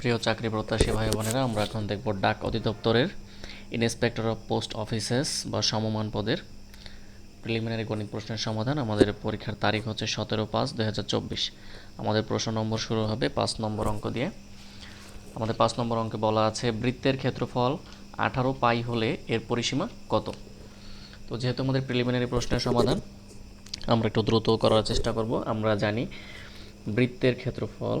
প্রিয় চাকরি প্রত্যাশী ভাই বোনেরা, আমরা এখন দেখব ডাক অধিদপ্তরের ইন্সপেক্টর অফ পোস্ট অফিসেস বা সমমান পদের প্রিলিমিনারি গণিত প্রশ্নের সমাধান। আমাদের পরীক্ষার তারিখ হচ্ছে সতেরো পাঁচ দু আমাদের প্রশ্ন নম্বর শুরু হবে পাঁচ নম্বর অঙ্ক দিয়ে। আমাদের পাঁচ নম্বর অঙ্কে বলা আছে, বৃত্তের ক্ষেত্রফল আঠারো পাই হলে এর পরিসীমা কত? তো যেহেতু আমাদের প্রিলিমিনারি প্রশ্নের সমাধান, আমরা একটু দ্রুত করার চেষ্টা করব। আমরা জানি বৃত্তের ক্ষেত্রফল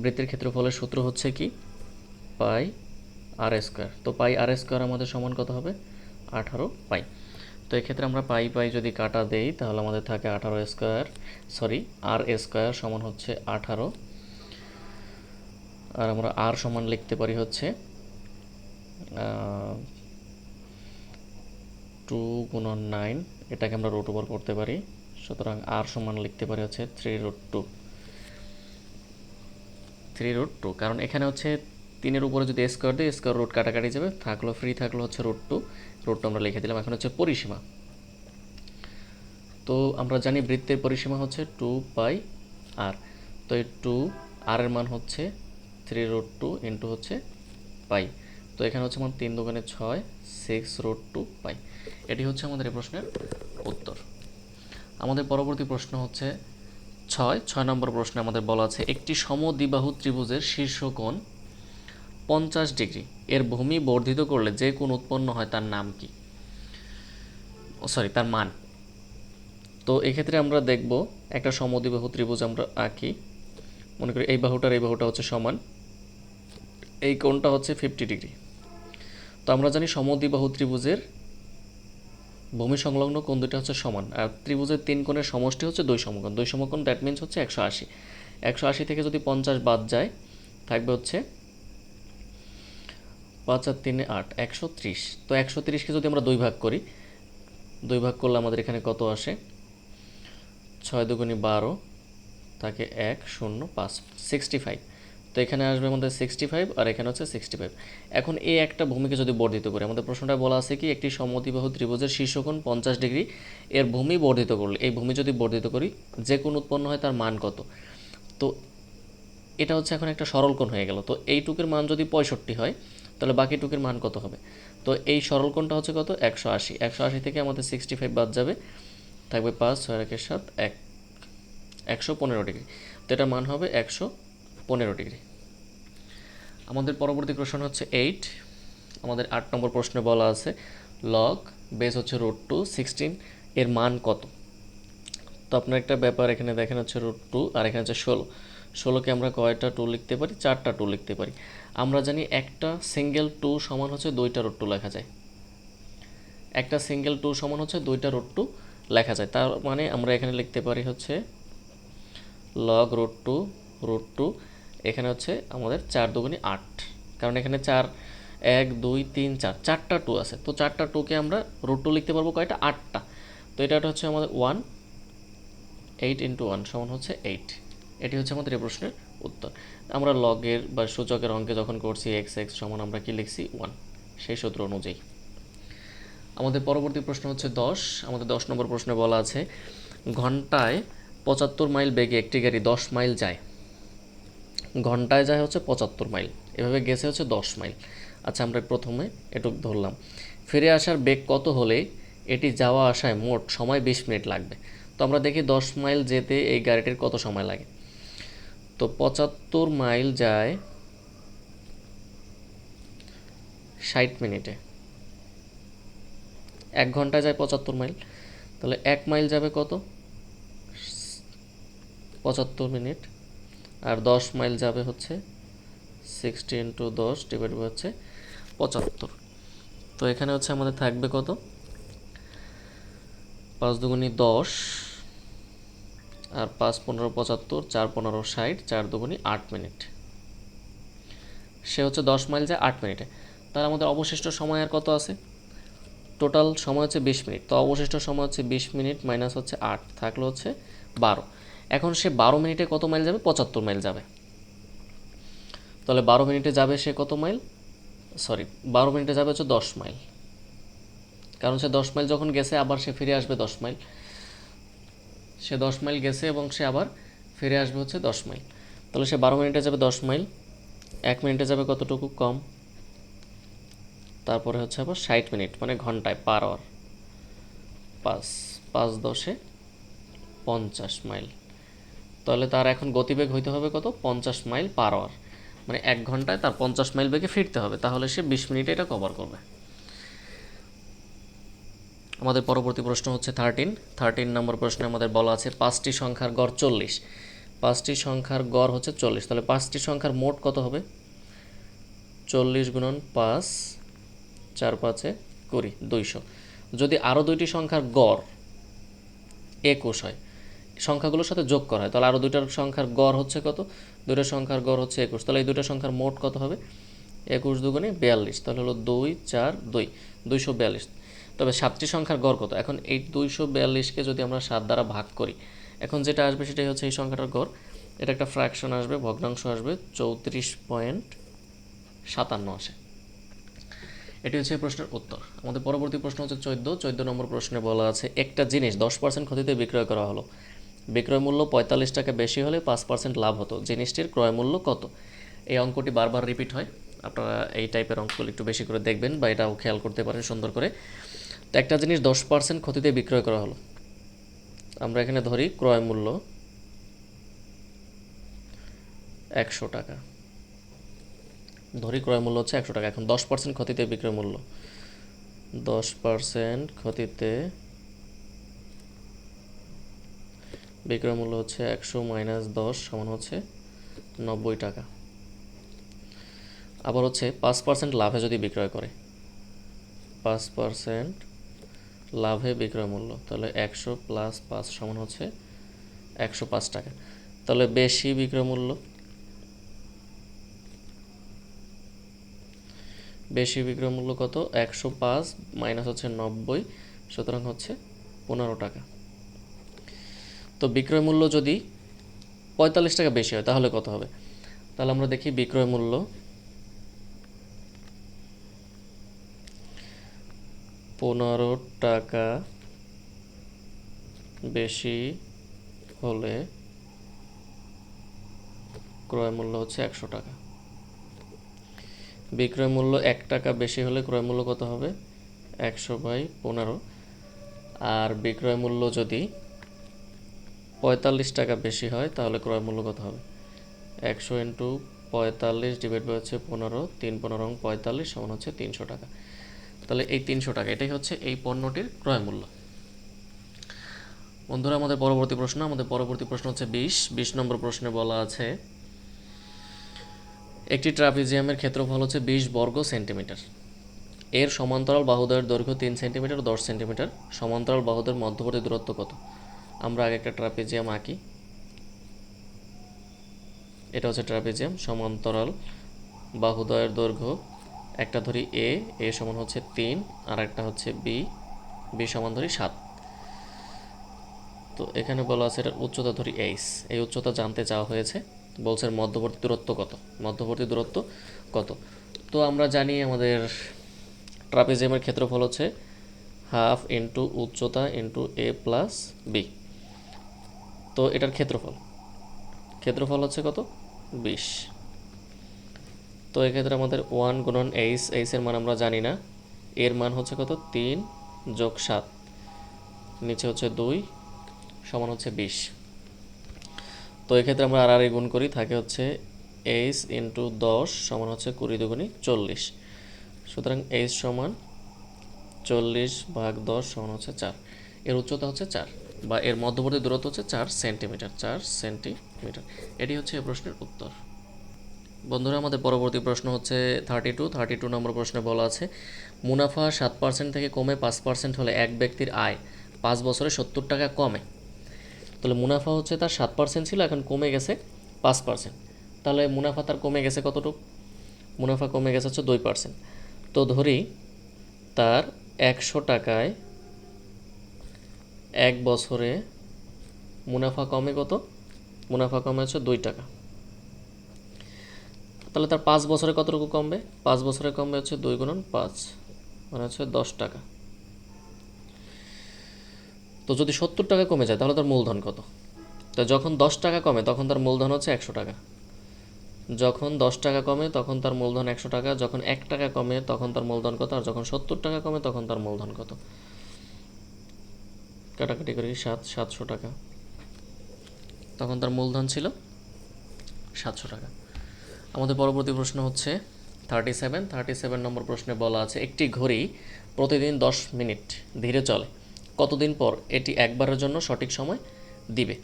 বৃত্তের ক্ষেত্রফলের সূত্র হচ্ছে কি? পাই আর স্কোয়ার তো পাই আর স্কোয়ার আমাদের সমান কত হবে? আঠারো পাই। তো এক্ষেত্রে আমরা পাই পাই যদি কাটা দেই, তাহলে আমাদের থাকে আঠারো স্কোয়ার সরি আর স্কোয়ার সমান হচ্ছে আঠারো। আর আমরা আর সমান লিখতে পারি হচ্ছে টু গুণন নাইন এটাকে আমরা রুট ওভার করতে পারি। সুতরাং আর সমান লিখতে পারি হচ্ছে three root two three root two কারণ এখানে হচ্ছে তিনের উপরে যদি স্কোয়ার দিই স্কোয়ার রুট কাটাকাটি যাবে, থাকল ফ্রি থাকল হচ্ছে রুট টু রুট আমরা লিখে দিলাম, এখন হচ্ছে পরিসীমা। তো আমরা জানি বৃত্তের পরিসীমা হচ্ছে টু পাই আর তো এই টু আর এর মান হচ্ছে থ্রি রুট টু ইন্টু হচ্ছে পাই তো এখানে হচ্ছে আমার তিন দোকানে ছয় সিক্স রুট টু পাই এটি হচ্ছে আমাদের এই প্রশ্নের উত্তর। আমাদের পরবর্তী প্রশ্ন হচ্ছে ছয় ছয় নম্বর প্রশ্নে আমাদের বলা আছে, একটি সমদ্বিবাহু ত্রিভুজের শীর্ষকোণ পঞ্চাশ ডিগ্রি। এর ভূমি বর্ধিত করলে যে কোণ উৎপন্ন হয় তার নাম কি? সরি, তার মান। তো এক্ষেত্রে আমরা দেখব, একটা সমদ্বিবাহু ত্রিভুজ আমরা আঁকি। মনে করি এই বাহুটার এই বাহুটা হচ্ছে সমান। এই কোণটা হচ্ছে ফিফটি ডিগ্রি। তো আমরা জানি সমদ্বিবাহু ত্রিভুজের ভূমি সংলগ্ন কোণ দুটো হচ্ছে সমান, আর ত্রিভুজের তিন কোণের সমষ্টি হচ্ছে দুই সমকোণ। দুই সমকোণ দ্যাট মিনস হচ্ছে একশো আশি। একশো আশি থেকে যদি পঞ্চাশ বাদ যায়, থাকবে হচ্ছে পাঁচ আর তিনে আট, একশো ত্রিশ। তো একশো তিরিশকে যদি আমরা দুই ভাগ করি, দুই ভাগ করলে আমাদের এখানে কত আসে? ছয় দুগুণি বারো থাকে এক, শূন্য, পাঁচ সিক্সটি ফাইভ তো এখানে আসবে আমাদের সিক্সটি ফাইভ আর এখানে হচ্ছে সিক্সটি ফাইভ এখন এই একটা ভূমিকে যদি বর্ধিত করি, আমাদের প্রশ্নটা বলা আছে কি, একটি সমদ্বিবাহু ত্রিভুজের শীর্ষকোণ পঞ্চাশ ডিগ্রি, এর ভূমি বর্ধিত করলে, এই ভূমি যদি বর্ধিত করি, যে কোণ উৎপন্ন হয় তার মান কত? তো এটা হচ্ছে এখন একটা সরল কোণ হয়ে গেল। তো এইটুকের মান যদি পঁয়ষট্টি হয়, তাহলে বাকি টুকের মান কত হবে? তো এই সরল কোণটা হচ্ছে কত? একশো আশি। একশো আশি থেকে আমাদের সিক্সটি ফাইভ বাদ যাবে, থাকবে পাঁচ, ছয় একের সাত, এক, একশো পনেরো ডিগ্রি। তো এটার মান হবে একশো পনেরো ডিগ্রি। আমাদের পরবর্তী প্রশ্ন হচ্ছে এইট আমাদের আট নম্বর প্রশ্নে বলা আছে লগ বেস হচ্ছে রোড টু সিক্সটিন এর মান কত? তো আপনার একটা ব্যাপার এখানে দেখেন হচ্ছে রুট টু আর এখানে হচ্ছে ষোলো। ষোলোকে আমরা কয়টা টু লিখতে পারি? চারটা টু লিখতে পারি। আমরা জানি একটা সিঙ্গেল টু সমান হচ্ছে দুইটা রুট টু লেখা যায়। একটা সিঙ্গেল টু সমান হচ্ছে দুইটা রুট টু লেখা যায়। তার মানে আমরা এখানে লিখতে পারি হচ্ছে log root two root two এখানে হচ্ছে আমাদের চার দুগুণি আট। কারণ এখানে চার, এক, দুই, তিন, চার, চারটা টু আছে। তো চারটা টুকে আমরা রুট টু লিখতে পারব কয়টা? আটটা। তো এটা হচ্ছে আমাদের ওয়ান এইট ইন্টু ওয়ান সমান হচ্ছে এইট এটি হচ্ছে আমাদের এই প্রশ্নের উত্তর। আমরা লগের বা সূচকের অঙ্কে যখন করছি এক্স এক্স সমান আমরা কি লিখছি? ওয়ান সেই সূত্র অনুযায়ী। আমাদের পরবর্তী প্রশ্ন হচ্ছে দশ। আমাদের দশ নম্বর প্রশ্নে বলা আছে, ঘন্টায় পঁচাত্তর মাইল বেগে একটি গাড়ি দশ মাইল যায়। ঘন্টায় যায় হচ্ছে পঁচাত্তর মাইল, এভাবে গেছে হচ্ছে দশ মাইল। আচ্ছা আমরা প্রথমে এটুক ধরলাম। ফিরে আসার বেগ কত হলে এটি যাওয়া আসায় মোট সময় বিশ মিনিট লাগবে? তো আমরা দেখি দশ মাইল যেতে এই গাড়িটির কত সময় লাগে? তো পঁচাত্তর মাইল যায় ষাট মিনিটে। এক ঘন্টায় যায় পঁচাত্তর মাইল। তাহলে এক মাইল যাবে কত? পঁচাত্তর মিনিট। আর দশ মাইল যাবে হচ্ছে সিক্সটি ইন্টু দশ ডিভাইড বাই হচ্ছে পঁচাত্তর। তো এখানে হচ্ছে আমাদের থাকবে কত? পাঁচ দুগুণি দশ আর পাঁচ পনেরো পঁচাত্তর, চার পনেরো ষাট, চার দুগুণি আট মিনিট। সে হচ্ছে দশ মাইল যায় আট মিনিটে। তার আমাদের অবশিষ্ট সময় আর কত আছে? টোটাল সময় হচ্ছে বিশ মিনিট। তো অবশিষ্ট সময় হচ্ছে বিশ মিনিট মাইনাস হচ্ছে আট, থাকল হচ্ছে বারো। এখন সে বারো মিনিটে কত মাইল যাবে? পঁচাত্তর মাইল যাবে। তাহলে বারো মিনিটে যাবে সে কত মাইল? সরি, বারো মিনিটে যাবে হচ্ছে দশ মাইল। কারণ সে দশ মাইল যখন গেছে, আবার সে ফিরে আসবে দশ মাইল। সে দশ মাইল গেছে এবং সে আবার ফিরে আসবে হচ্ছে দশ মাইল। তাহলে সে বারো মিনিটে যাবে দশ মাইল। এক মিনিটে যাবে কতটুকু? কম। তারপরে হচ্ছে আবার ষাট মিনিট মানে ঘন্টায়, পার আওয়ার পাঁচ পাঁচ দশে পঞ্চাশ মাইল। তাহলে তার এখন গতিবেগ হইতে হবে কত? পঞ্চাশ মাইল পার আওয়ার মানে এক ঘন্টায় তার পঞ্চাশ মাইল বেগে ফিরতে হবে, তাহলে সে বিশ মিনিটে এটা কভার করবে। আমাদের পরবর্তী প্রশ্ন হচ্ছে থার্টিন থার্টিন নম্বর প্রশ্নে আমাদের বলা আছে পাঁচটি সংখ্যার গড় চল্লিশ। পাঁচটি সংখ্যার গড় হচ্ছে চল্লিশ। তাহলে পাঁচটি সংখ্যার মোট কত হবে? চল্লিশ গুণন পাঁচ, চার পাঁচে কুড়ি, দুইশো। যদি আরও দুইটি সংখ্যার গড় একুশ হয় সংখ্যাগুলোর সাথে যোগ করা হয়। তাহলে আরও দুইটার সংখ্যার গড় হচ্ছে কত? দুইটা সংখ্যার গড় হচ্ছে একুশ। তাহলে এই দুইটা সংখ্যার মোট কত হবে? একুশ দুগুণে বিয়াল্লিশ। তাহলে হলো দুই, চার, দুই। দুইশো বিয়াল্লিশ। তবে সাতটি সংখ্যার গড় কত? এখন এই দুইশো বিয়াল্লিশকে যদি আমরা সাত দ্বারা ভাগ করি, এখন যেটা আসবে সেটাই হচ্ছে এই সংখ্যাটার গড়। এটা একটা ফ্র্যাকশন আসবে, ভগ্নাংশ আসবে, চৌত্রিশ পয়েন্ট সাতান্ন আসে। এটি হচ্ছে প্রশ্নের উত্তর। আমাদের পরবর্তী প্রশ্ন হচ্ছে চোদ্দ। চোদ্দ নম্বর প্রশ্নে বলা আছে, একটা জিনিস দশ পার্সেন্ট ক্ষতিতে বিক্রয় করা হলো। বিক্রয় মূল্য পঁয়তাল্লিশ টাকা বেশি হলে পাঁচ পার্সেন্ট লাভ হতো। জিনিসটির ক্রয় মূল্য কত? এই অঙ্কটি বারবার রিপিট হয়। আপনারা এই টাইপের অঙ্কগুলো একটু বেশি করে দেখবেন বা এটাও খেয়াল করতে পারেন সুন্দর করে। তো একটা জিনিস দশ পার্সেন্ট ক্ষতিতে বিক্রয় করা হলো। আমরা এখানে ধরি ক্রয় মূল্য একশো টাকা। ধরি ক্রয় মূল্য হচ্ছে একশো টাকা। এখন দশ পার্সেন্ট ক্ষতিতে বিক্রয় মূল্য। দশ পার্সেন্ট ক্ষতিতে বিক্রয় মূল্য হচ্ছে একশো মাইনাস দশ সমান হচ্ছে নব্বই টাকা। আবার হচ্ছে পাঁচ পার্সেন্ট লাভে যদি বিক্রয় করে। পাঁচ পার্সেন্ট লাভে বিক্রয় মূল্য, তাহলে একশো প্লাস পাঁচ সমান হচ্ছে একশো পাঁচ টাকা। তাহলে বেশি বিক্রয় মূল্য, বেশি বিক্রয় মূল্য কত? একশো পাঁচ মাইনাস হচ্ছে নব্বই, সুতরাং হচ্ছে পনেরো টাকা। তো বিক্রয় মূল্য যদি পঁয়তাল্লিশ টাকা বেশি হয়, তাহলে কত হবে? তাহলে আমরা দেখি বিক্রয় মূল্য। পনেরো টাকা বেশি হলে ক্রয় মূল্য হচ্ছে একশো টাকা। বিক্রয় মূল্য এক টাকা বেশি হলে ক্রয় মূল্য কত হবে? একশো বাই পনেরো। আর বিক্রয় মূল্য যদি পঁয়তাল্লিশ টাকা বেশি হয়, তাহলে ক্রয় মূল্য কত হবে? একশো ইন্টু পঁয়তাল্লিশ ডিভাইড বাই হচ্ছে পনেরো, তিন পনেরো পঁয়তাল্লিশ সমান হচ্ছে তিনশো টাকা। তাহলে এই তিনশো টাকা, এটাই হচ্ছে এই পণ্যটির ক্রয় মূল্য। বন্ধুরা, আমাদের পরবর্তী প্রশ্ন, আমাদের পরবর্তী প্রশ্ন হচ্ছে বিশ। বিশ নম্বর প্রশ্নে বলা আছে, একটি ট্রাপিজিয়ামের ক্ষেত্রফল হচ্ছে বিশ বর্গ সেন্টিমিটার। এর সমান্তরাল বাহুদ্বয়ের দৈর্ঘ্য তিন সেন্টিমিটার, দশ সেন্টিমিটার। সমান্তরাল বাহুদের মধ্যবর্তী দূরত্ব কত? আমরা আগে একটা ট্রাপিজিয়াম আঁকি। এটা হচ্ছে ট্রাপিজিয়াম, সমান্তরাল বাহুদ্বয়ের দৈর্ঘ্য। একটা ধরি এ এ সমান হচ্ছে তিন আর একটা হচ্ছে বি বি সমান ধরি সাত। তো এখানে বলা আছে এটার উচ্চতা ধরি এইস এই উচ্চতা জানতে চাওয়া হয়েছে। বলছে মধ্যবর্তী দূরত্ব কত? মধ্যবর্তী দূরত্ব কত? তো আমরা জানি আমাদের ট্রাপিজিয়ামের ক্ষেত্রফল হচ্ছে হাফ ইন্টু উচ্চতা ইন্টু এ প্লাস বি তো এটার ক্ষেত্রফল। ক্ষেত্রফল হচ্ছে কত? বিশ। তো এক্ষেত্রে আমাদের ওয়ান গুণন এইচ এইচের মান আমরা জানি না। এর মান হচ্ছে কত? তিন যোগ সাত। নিচে হচ্ছে দুই, সমান হচ্ছে বিশ। তো এক্ষেত্রে আমরা আর গুণ করি, থাকে হচ্ছে এইচ ইন্টু দশ সমান হচ্ছে কুড়ি দুগুণি চল্লিশ। সুতরাং এইচ সমান চল্লিশ ভাগ দশ সমান হচ্ছে চার। এর উচ্চতা হচ্ছে চার। বা এর মধ্যবর্তী দূরত্ব হচ্ছে চার সেন্টিমিটার চার সেন্টিমিটার। এটি হচ্ছে এই প্রশ্নের উত্তর। বন্ধুরা, আমাদের পরবর্তী প্রশ্ন হচ্ছে থার্টি টু থার্টি টু নম্বর প্রশ্নে বলা আছে, মুনাফা সাত পার্সেন্ট থেকে কমে পাঁচ পার্সেন্ট হলে এক ব্যক্তির আয় পাঁচ বছরে সত্তর টাকা কমে। তাহলে মুনাফা হচ্ছে তার সাত পার্সেন্ট ছিল, এখন কমে গেছে পাঁচ পার্সেন্ট তাহলে মুনাফা তার কমে গেছে কতটুকু? মুনাফা কমে গেছে হচ্ছে দুই পার্সেন্ট তো ধরি তার একশো টাকায় এক বছরে মুনাফা কমে কত? মুনাফা কমে হচ্ছে দুই টাকা। তাহলে তার পাঁচ বছরে কতটুকু কমবে? পাঁচ বছরে কমবে হচ্ছে দুই গুণন পাঁচ মানে হচ্ছে দশ টাকা। তো যদি সত্তর টাকা কমে যায়, তাহলে তার মূলধন কত? তো যখন দশ টাকা কমে, তখন তার মূলধন হচ্ছে একশো টাকা। যখন দশ টাকা কমে, তখন তার মূলধন একশো টাকা। যখন এক টাকা কমে, তখন তার মূলধন কত? আর যখন সত্তর টাকা কমে, তখন তার মূলধন কত? কাটাকাটি করি সাত, সাতশো টাকা। তখন তার মূলধন ছিল সাতশো টাকা। আমাদের পরবর্তী প্রশ্ন হচ্ছে থার্টি সেভেন থার্টি সেভেন নম্বর প্রশ্নে বলা আছে, একটি ঘড়ি প্রতিদিন দশ মিনিট ধীরে চলে। কতদিন পর এটি একবারের জন্য সঠিক সময় দিবে?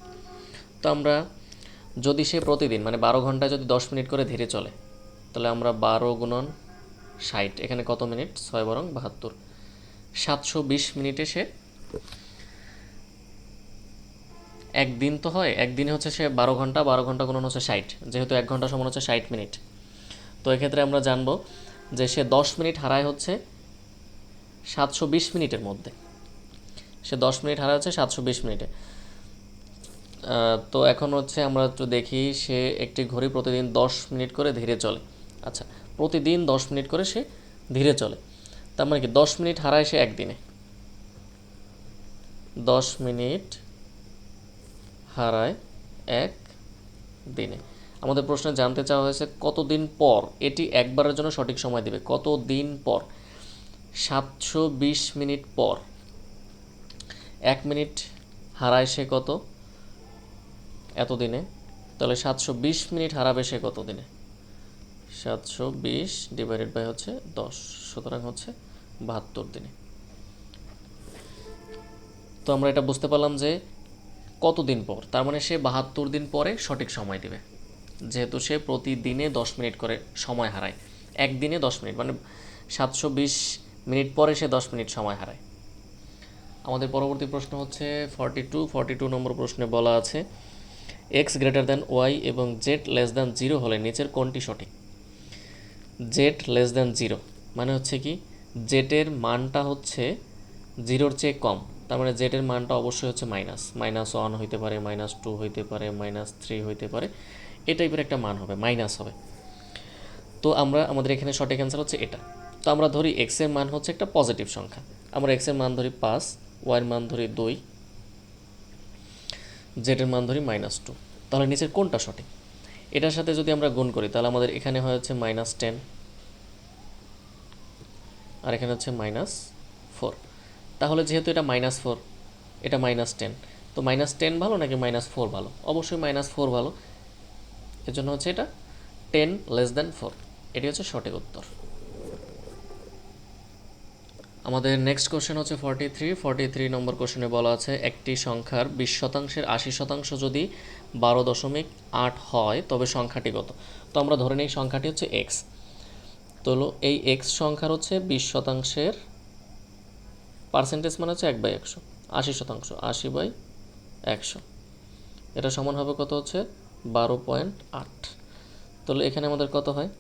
তো আমরা যদি সে প্রতিদিন মানে বারো ঘন্টায় যদি দশ মিনিট করে ধীরে চলে, তাহলে আমরা বারো গুণন ষাট, এখানে কত মিনিট? ছয় বরং বাহাত্তর। সাতশো বিশ মিনিটে সে একদিন তো হয়, একদিনে হচ্ছে সে বারো ঘণ্টা বারো ঘণ্টা গুণন হচ্ছে ষাট। যেহেতু এক ঘণ্টা সমান হচ্ছে ষাট মিনিট। তো এক্ষেত্রে আমরা জানব যে সে দশ মিনিট হারায় হচ্ছে সাতশো বিশ মিনিটের মধ্যে। সে দশ মিনিট হারায় হচ্ছে সাতশো বিশ মিনিটে। তো এখন হচ্ছে আমরা একটু দেখি সে একটি ঘড়ি প্রতিদিন দশ মিনিট করে ধীরে চলে। আচ্ছা প্রতিদিন দশ মিনিট করে সে ধীরে চলে। তার মানে কি দশ মিনিট হারায় সে একদিনে। দশ মিনিট হারায় এক দিনে। আমাদের প্রশ্নে জানতে চাওয়া হয়েছে, কতদিন পর? এটি একবারের জন্য সঠিক সময় দেবে। কত দিন পর? সাতশো বিশ মিনিট পর। এক মিনিট হারায় সে কত? এত দিনে তাহলে সাতশো বিশ মিনিট হারাবে সে কত দিনে সাতশো বিশ ডিভাইডেড বাই হচ্ছে দশ, সুতরাং হচ্ছে বাহাত্তর দিনে। তো আমরা এটা বুঝতে পারলাম যে কতদিন পর? তার মানে সে বাহাত্তর দিন পরে সঠিক সময় দিবে। যেহেতু সে প্রতিদিনে দশ মিনিট করে সময় হারায়। একদিনে দশ মিনিট মানে সাতশো বিশ মিনিট পরে সে দশ মিনিট সময় হারায়। আমাদের পরবর্তী প্রশ্ন হচ্ছে forty two forty two number প্রশ্নে বলা আছে এক্স গ্রেটার দ্যান ওয়াই এবং জেড লেস দ্যান জিরো হলে নিচের কোনটি সঠিক? জেড লেস দ্যান জিরো মানে হচ্ছে কি জেটের মানটা হচ্ছে জিরোর চেয়ে কম। তার মানে জেটের মানটা অবশ্যই হচ্ছে মাইনাস মাইনাস ওয়ান হইতে পারে মাইনাস টু হইতে পারে মাইনাস থ্রি হইতে পারে, এই টাইপের একটা মান হবে মাইনাস হবে। তো আমরা, আমাদের এখানে সঠিক অ্যান্সার হচ্ছে এটা। তো আমরা ধরি এক্সের মান হচ্ছে একটা পজিটিভ সংখ্যা। আমরা এক্সের মান ধরি পাঁচ ওয়াইয়ের মান ধরি দুই জেডের মান ধরি মাইনাস টু তাহলে নিচের কোনটা সঠিক? এটার সাথে যদি আমরা গুণ করি, তাহলে আমাদের এখানে হয় হচ্ছে মাইনাস টেন আর এখানে হচ্ছে মাইনাস ফোর তাহলে যেহেতু এটা মাইনাস ফোর এটা মাইনাস টেন তো মাইনাস টেন ভালো নাকি মাইনাস ফোর ভালো? অবশ্যই মাইনাস ফোর ভালো। এজন্য হচ্ছে এটা টেন লেস দ্যান ফোর এটি হচ্ছে সঠিক উত্তর। আমাদের নেক্সট কোশ্চেন হচ্ছে ফর্টি থ্রি ফর্টি থ্রি নম্বর কোশ্চেনে বলা আছে, একটি সংখ্যার বিশ শতাংশের আশি শতাংশ যদি বারো দশমিক আট হয়, তবে সংখ্যাটি কত? তো আমরা ধরে নিই সংখ্যাটি হচ্ছে এক্স তো এই এক্স সংখ্যার হচ্ছে বিশ শতাংশের পার্সেন্টেজ মানে হচ্ছে এক বাই একশো, আশি শতাংশ, আশি বাই একশো। এটা সমান হবে কত হচ্ছে? বারো পয়েন্ট আট। তাহলে এখানে আমাদের কত হয়?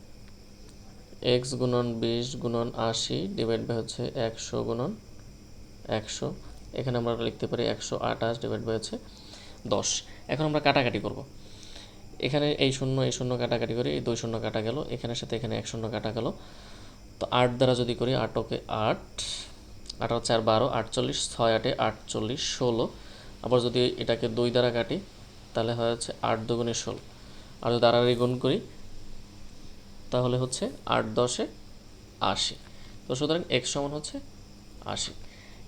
এক্স গুণন বিশ গুণন আশি ডিভাইড বাই হচ্ছে একশো গুণন একশো। এখানে আমরা লিখতে পারি একশো আঠাশ ডিভাইড বাই হচ্ছে দশ। এখন আমরা কাটাকাটি করব। এখানে এই শূন্য এই শূন্য কাটাকাটি করি, এই দুই শূন্য কাটা গেল, এখানের সাথে এখানে এক শূন্য কাটা গেল। তো আট দ্বারা যদি করি আট, ওকে আট হচ্ছে আর বারো, আটচল্লিশ, ছয় আটে, আটচল্লিশ, ষোলো। আবার যদি এটাকে দুই দ্বারা কাটি, তাহলে হয় হচ্ছে আট দুগুণে ষোলো। আর যদি আড়াআড়ি গুণ করি, তাহলে হচ্ছে আট দশে আশি। তো সুতরাং এক্স সমান হচ্ছে আশি।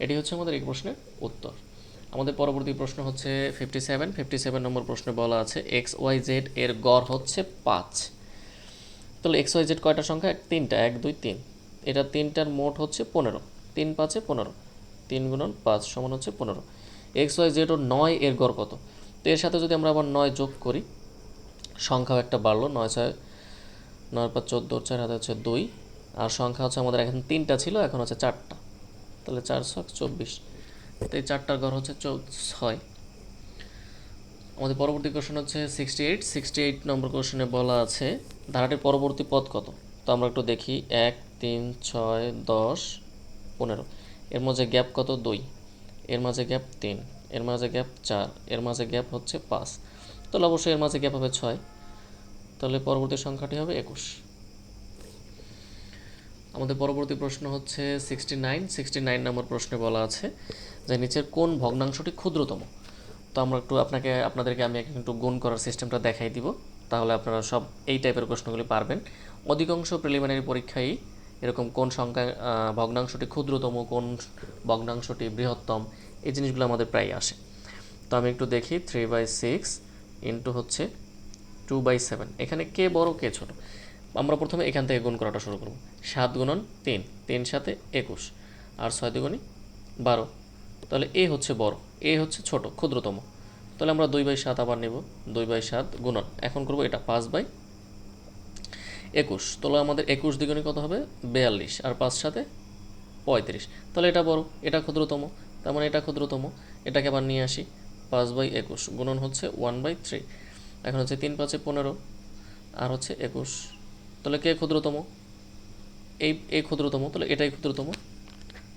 এটি হচ্ছে আমাদের এই প্রশ্নের উত্তর। আমাদের পরবর্তী প্রশ্ন হচ্ছে ফিফটি সেভেন ফিফটি সেভেন নম্বর প্রশ্নে বলা আছে, এক্স, ওয়াই, জেড এর গড় হচ্ছে পাঁচ। তাহলে এক্স, ওয়াই, জেড কয়টা সংখ্যা? এক তিনটা, এক, দুই, তিন। এটা তিনটার মোট হচ্ছে পনেরো। তিন পাঁচে পনেরো। তিন গুণন পাঁচ সমান হচ্ছে পনেরো। এক্স, ওয়াই, জেড ও নয় এর গড় কত? তো এর সাথে যদি আমরা আবার নয় যোগ করি, সংখ্যাও একটা বাড়লো। নয়, ছয়, নয়, পাঁচ, চোদ্দ, চার হাতে হচ্ছে দুই। আর সংখ্যা হচ্ছে আমাদের এখন তিনটা ছিল, এখন হচ্ছে চারটা। তাহলে চার, ছক, চব্বিশ। তো এই চারটার ঘর হচ্ছে ছয়। আমাদের পরবর্তী কোশ্চেন হচ্ছে সিক্সটি এইট সিক্সটি এইট নম্বর কোশ্চেনে বলা আছে, ধারাটির পরবর্তী পদ কত? তো আমরা একটু দেখি। এক, তিন, ছয়, দশ পনেরো। এর মাঝে গ্যাপ কত? দুই। এর মাঝে গ্যাপ তিন। এর মাঝে গ্যাপ চার। এর মাঝে গ্যাপ হচ্ছে পাঁচ। তাহলে অবশ্যই এর মাঝে গ্যাপ হবে ছয়। তাহলে পরবর্তী সংখ্যাটি হবে একুশ। আমাদের পরবর্তী প্রশ্ন হচ্ছে sixty nine sixty nine number প্রশ্নে বলা আছে যে নিচের কোন ভগ্নাংশটি ক্ষুদ্রতম? তো আমরা একটু আপনাকে, আপনাদেরকে আমি একটু গুণ করার সিস্টেমটা দেখাই দিব। তাহলে আপনারা সব এই টাইপের প্রশ্নগুলি পারবেন। অধিকাংশ প্রিলিমিনারি পরীক্ষায় এরকম কোন সংখ্যা ভগ্নাংশটি ক্ষুদ্রতম, কোন ভগ্নাংশটি বৃহত্তম, এই জিনিসগুলো আমাদের প্রায় আসে। তো আমি একটু দেখি থ্রি বাই সিক্স ইন্টু হচ্ছে টু বাই সেভেন এখানে কে বড়, কে ছোট? আমরা প্রথমে এখান থেকে গুণ করাটা শুরু করব। সাত গুণন তিন তিন সাথে একুশ। আর ছয় দুগুণি বারো। তাহলে এ হচ্ছে বড়, এ হচ্ছে ছোট, ক্ষুদ্রতম। তাহলে আমরা দুই বাই সাত আবার নেব, দুই বাই সাত গুণন। এখন করব এটা পাঁচ বাই একুশ। তাহলে আমাদের একুশ দ্বিগুণে কত হবে? বিয়াল্লিশ। আর পাঁচ সাথে পঁয়ত্রিশ। তাহলে এটা বড়, এটা ক্ষুদ্রতম। তার মানে এটা ক্ষুদ্রতম। এটাকে আবার নিয়ে আসি পাঁচ বাই একুশ। গুণন হচ্ছে ওয়ান বাই থ্রি। এখন হচ্ছে তিন পাঁচে পনেরো। আর হচ্ছে একুশ। তাহলে কে ক্ষুদ্রতম? এই এই ক্ষুদ্রতম। তাহলে এটাই ক্ষুদ্রতম।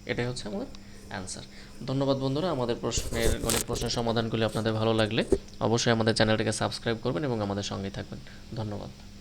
এটাই হচ্ছে আমাদের অ্যান্সার ধন্যবাদ বন্ধুরা। আমাদের প্রশ্নের গণিত প্রশ্নের সমাধানগুলি আপনাদের ভালো লাগলে অবশ্যই আমাদের চ্যানেলটিকে সাবস্ক্রাইব করবেন এবং আমাদের সঙ্গেই থাকবেন। ধন্যবাদ।